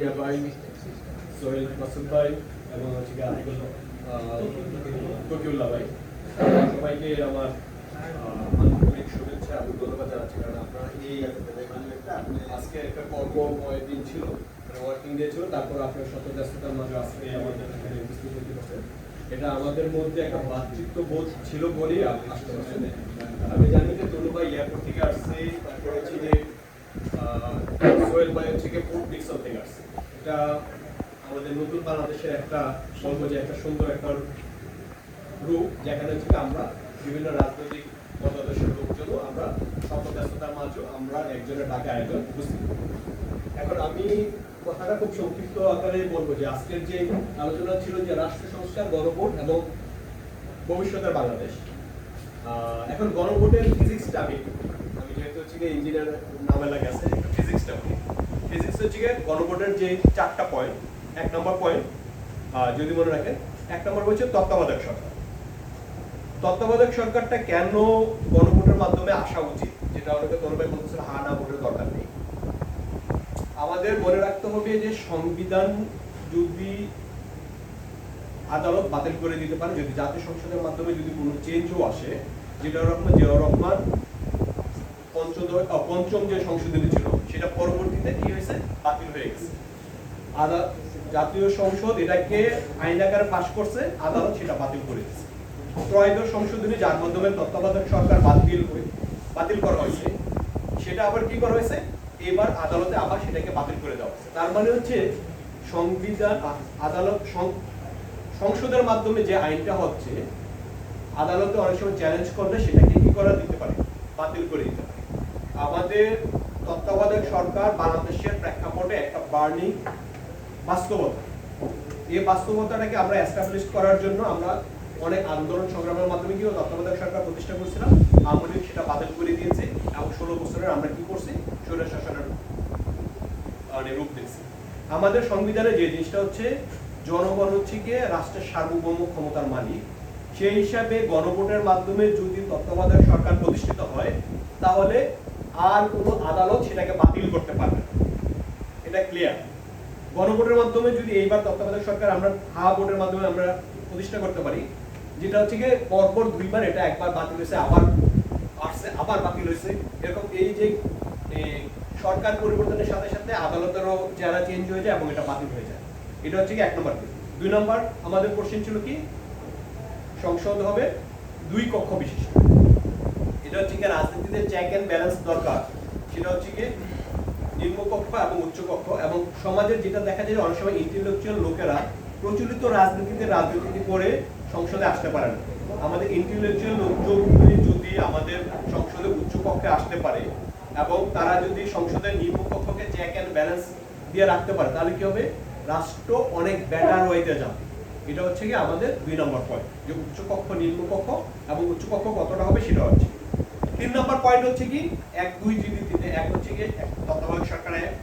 ইয়া ভাই সোহেল মাসুদ ভাই এবং হচ্ছে আতিকুল ভাই সবাইকে আমার আন্তরিক শুভেচ্ছা এবং ধন্যবাদ জানাচ্ছি। কারণ আজকে একটা কর্মময় দিন ছিল ওয়ার্কিং ডে ছিল, তারপর আপনার শত ব্যস্ততার মাঝে আজকে আমাদের এখানে উপস্থিত হতে পারছেন এটা আমাদের মধ্যে একটা ভ্রাতৃত্ব বোধ ছিল বলেই আপনি আসতে পারছেন আমি জানি যে তনু ভাই এয়ারপোর্ট থেকে আসছে, তারপর হচ্ছে যে থেকে আসছে এটা আমাদের নতুন বাংলাদেশের একটা যে একটা সুন্দর একটা রূপ, যেখানে আমরা বিভিন্ন রাজনৈতিক মতাদর্শের লোকজন আমরা, সর্বব্যস্ততার মাঝেও আমরা একজনের ডাকে আয়োজন উপস্থিত। এখন আমি কথাটা খুব সংক্ষিপ্ত আকারে বলব যে আজকের যে আলোচনা ছিল যে রাষ্ট্র সংস্কার গণভোট এবং ভবিষ্যতের বাংলাদেশ এখন গণভোটের ফিজিক্সটা আমি আমি যেহেতু হচ্ছে গিয়ে ইঞ্জিনিয়ার নামে লাগে আছে ফিজিক্সটা বলি ফিজিক্স হচ্ছে গিয়ে গণভোটের যে চারটা পয়েন্ট এক নম্বর পয়েন্ট যদি মনে রাখেন, এক নম্বর হচ্ছে তত্ত্বাবধায়ক সরকার। তত্ত্বাবধায়ক সরকারটা কেন গণভোটের মাধ্যমে আসা উচিত? যেটা অনেকে তরুণভাই বলতেছিল হা, না, ভোটের দরকার নেই। আমাদের মনে রাখতে হবে যে সংবিধান যদি আদালত বাতিল করে দিতে পারে, যদি জাতীয় সংসদের মাধ্যমে যদি কোনো চেঞ্জও আসে যেটা রহমান, জিয়াউর রহমান পঞ্চদশ পঞ্চম যে সংশোধনী ছিল, সেটা পরবর্তীতে কি হয়েছে? বাতিল হয়ে গেছে। আদা, জাতীয় সংসদ এটাকে আইন আকারে পাশ করছে, আদালত সেটা বাতিল করে দিয়েছে। ত্রয়োদশ সংশোধনী, যার মাধ্যমে তত্ত্বাবধায়ক সরকার বাতিল বাতিল করা হয়েছে। সেটা আবার কি করা হয়েছে? এবার আদালতে আবার সেটাকে বাতিল করে দেওয়া হয়েছে। তার মানে হচ্ছে সংবিধান আদালত সংসদের মাধ্যমে যে আইনটা হচ্ছে আদালতে অনেক সময় চ্যালেঞ্জ করলে সেটাকে কি করা দিতে পারে? বাতিল করে দিতে পারে। আমাদের তত্ত্বাবধায়ক সরকার বাংলাদেশের প্রেক্ষাপটে একটা বার্নিং বাস্তবতা। এই বাস্তবতাটাকে আমরা এস্টাবলিশ করার জন্য আমরা অনেক আন্দোলন সংগ্রামের মাধ্যমে কি তত্ত্বাবধায়ক সরকার প্রতিষ্ঠা করেছিলাম। আওয়ামী লীগ সেটা বাতিল করে দিয়েছে এবং ষোলো বছরের আমরা কি করছি? স্বৈর শাসনের মানে রূপ দিয়েছি আমাদের সংবিধানে যে জিনিসটা হচ্ছে, জনগণ হচ্ছে গিয়ে রাষ্ট্রের সার্বভৌম ক্ষমতার মালিক। সেই হিসাবে গণভোটের মাধ্যমে যদি তত্ত্বাবধায়ক সরকার প্রতিষ্ঠিত হয়, তাহলে আর কোনো আদালত সেটাকে বাতিল করতে পারবে না। এটা ক্লিয়ার গণভোটের মাধ্যমে যদি এইবার তত্ত্বাবধায়ক সরকার আমরা হা ভোটের মাধ্যমে আমরা প্রতিষ্ঠা করতে পারি, যেটা হচ্ছে গিয়ে পরপর দুইবার এটা একবার বাতিল হয়েছে, আবার আসছে, আবার বাতিল হয়েছে। এরকম এই যে সরকার পরিবর্তনের সাথে সাথে আদালতেরও যারা চেঞ্জ হয়ে যায় এবং এটা বাতিল হয়ে যায়। এটা হচ্ছে কি এক নম্বর দুই নম্বর, আমাদের কোশ্চেন ছিল কি? সংসদ হবে দুই কক্ষ বিশিষ্ট। এটা হচ্ছে কি রাজনীতিতে চেক এন্ড ব্যালেন্স দরকার। সেটা হচ্ছে কি নিম্নকক্ষ এবং উচ্চকক্ষ এবং সমাজের যেটা দেখা যায় অনেক সময় ইন্টেলেকচুয়াল লোকেরা প্রচলিত রাজনীতিতে রাজনীতি করে সংসদে আসতে পারে না। আমাদের ইন্টেলেকচুয়াল লোকজনগুলি যদি আমাদের সংসদে উচ্চকক্ষে আসতে পারে এবং তারা যদি সংসদের নিম্নকক্ষকে চেক এন্ড ব্যালেন্স দিয়ে রাখতে পারে, তাহলে কি হবে? রাষ্ট্র অনেক বেটার ওয়েতে যাবে। এটা হচ্ছে কি আমাদের দুই নম্বর পয়েন্ট যে উচ্চকক্ষ নিম্নকক্ষ এবং উচ্চকক্ষ কতটা হবে সেটা হচ্ছে। তিন নম্বর পয়েন্ট হচ্ছে কি, এক, দুই জিবি তিনে এক হচ্ছে কি তত্ত্বাবধায়ক সরকারে এক,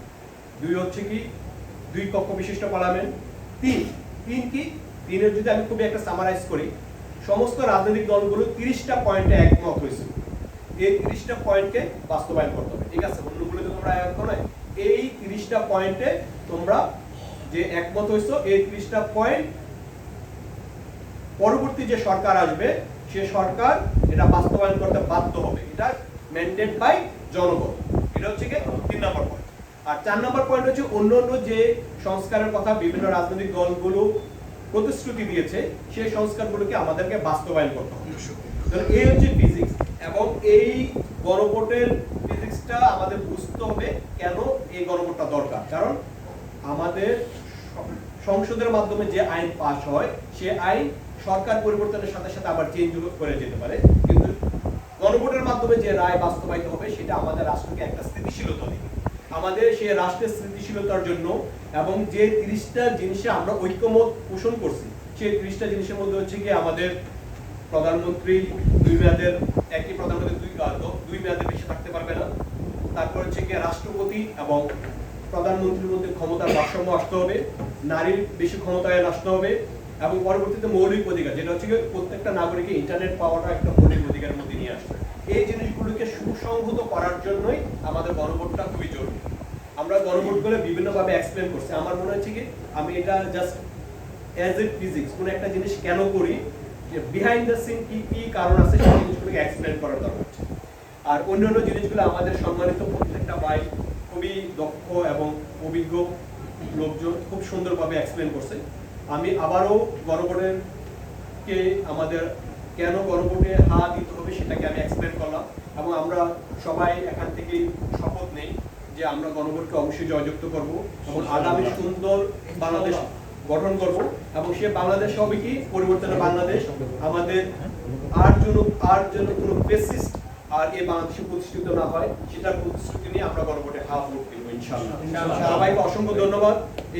দুই হচ্ছে কি, দুই কক্ষ বিশিষ্ট পার্লামেন্ট তিন তিন কি, তিনের যদি আমি খুবই একটা সামারাইজ করি, সমস্ত রাজনৈতিক দলগুলো তিরিশটা পয়েন্টে একমত হয়েছে। এই তিরিশটা পয়েন্টকে বাস্তবায়ন করতে হবে। ঠিক আছে, অন্যগুলো তো তোমরা এক নয়। এই তিরিশটা পয়েন্টে তোমরা যে একমত হয়েছো, এই তিরিশটা পয়েন্ট পরবর্তী যে সরকার আসবে, সে সরকার এটা বাস্তবায়ন করতে বাধ্য হবে। এটা ম্যান্ডেট বাই জনগণ। এটা হচ্ছে কি তিন নম্বর পয়েন্ট আর চার নম্বর পয়েন্ট হচ্ছে অন্য অন্য যে সংস্কারের কথা বিভিন্ন রাজনৈতিক দলগুলো প্রতিশ্রুতি দিয়েছে সেই সংস্কারগুলোকে আমাদেরকে বাস্তবায়ন করতে হবে। এই হচ্ছে ফিজিক্স এবং এই গণভোটের ফিজিক্সটা আমাদের বুঝতে হবে কেন এই গণভোটটা দরকার। কারণ আমাদের সংসদের মাধ্যমে যে আইন পাস হয়, সে আইন সরকার পরিবর্তনের সাথে সাথে আবার চেঞ্জ করে যেতে পারে। কিন্তু গণভোটের মাধ্যমে যে রায় বাস্তবায়িত হবে, সেটা আমাদের রাষ্ট্রকে একটা স্থিতিশীলতা দেবে। আমাদের সেই রাষ্ট্রের স্থিতিশীলতার জন্য এবং যে তিরিশটা জিনিসে আমরা ঐক্যমত পোষণ করছি, সেই তিরিশটা জিনিসের মধ্যে হচ্ছে কি আমাদের প্রধানমন্ত্রী দুই মেয়াদের, একই প্রধানমন্ত্রী দুই দুই মেয়াদে বেশি থাকতে পারবে না। তারপর হচ্ছে কি রাষ্ট্রপতি এবং প্রধানমন্ত্রীর মধ্যে ক্ষমতার ভারসাম্য আসতে হবে। নারীর বেশি ক্ষমতায় আসতে হবে। এবং পরবর্তীতে মৌলিক অধিকার, যেটা হচ্ছে প্রত্যেকটা নাগরিকের ইন্টারনেট পাওয়াটা একটা মৌলিক অধিকারের মধ্যে নিয়ে আসবে। এই জিনিসগুলোকে সুসংহত করার জন্যই আমাদের গণভোটটা খুবই জরুরি। আমরা গণভোটগুলো বিভিন্নভাবে এক্সপ্লেন করছি। আমার মনে হচ্ছে কি, আমি এটা জাস্ট অ্যাজ এ ফিজিক্স কোনো একটা জিনিস কেন করি, যে বিহাইন্ড দ্য সিন কি কি কারণ আছে, সেই জিনিসগুলোকে এক্সপ্লেন করার দরকার। আর অন্যান্য জিনিসগুলো আমাদের সম্মানিত প্রত্যেকটা ভাই খুবই দক্ষ এবং অভিজ্ঞ লোকজন খুব সুন্দরভাবে এক্সপ্লেন করছে। আমি আবারও গণভোটের কে আমাদের কেন গণভোটে হা দিতে হবে সেটাকে আমি এক্সপ্লেন করলাম এবং আমরা সবাই এখান থেকে শপথ নেই যে আমরা গণভোটকে অবশ্যই জয়যুক্ত করব এবং আগামী সুন্দর বাংলাদেশ গঠন করব এবং সে বাংলাদেশ হবে কি? পরিবর্তনের বাংলাদেশ। আমাদের আর জন্য আর জন্য কোনো বেসিস আর এই বাংলাদেশে প্রতিষ্ঠিত না হয় সেটার প্রতিশ্রুতি নিয়ে আমরা গণভোটে হাফ ভোট দেবো ইনশাল্লাহ ইনশাআল্লাহ। সবাইকে অসংখ্য ধন্যবাদ।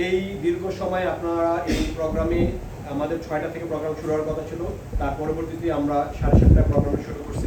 এই দীর্ঘ সময় আপনারা এই প্রোগ্রামে আমাদের ছয়টা থেকে প্রোগ্রাম শুরু হওয়ার কথা ছিল তার পরবর্তীতে আমরা সাড়ে সাতটা প্রোগ্রাম শুরু করছি।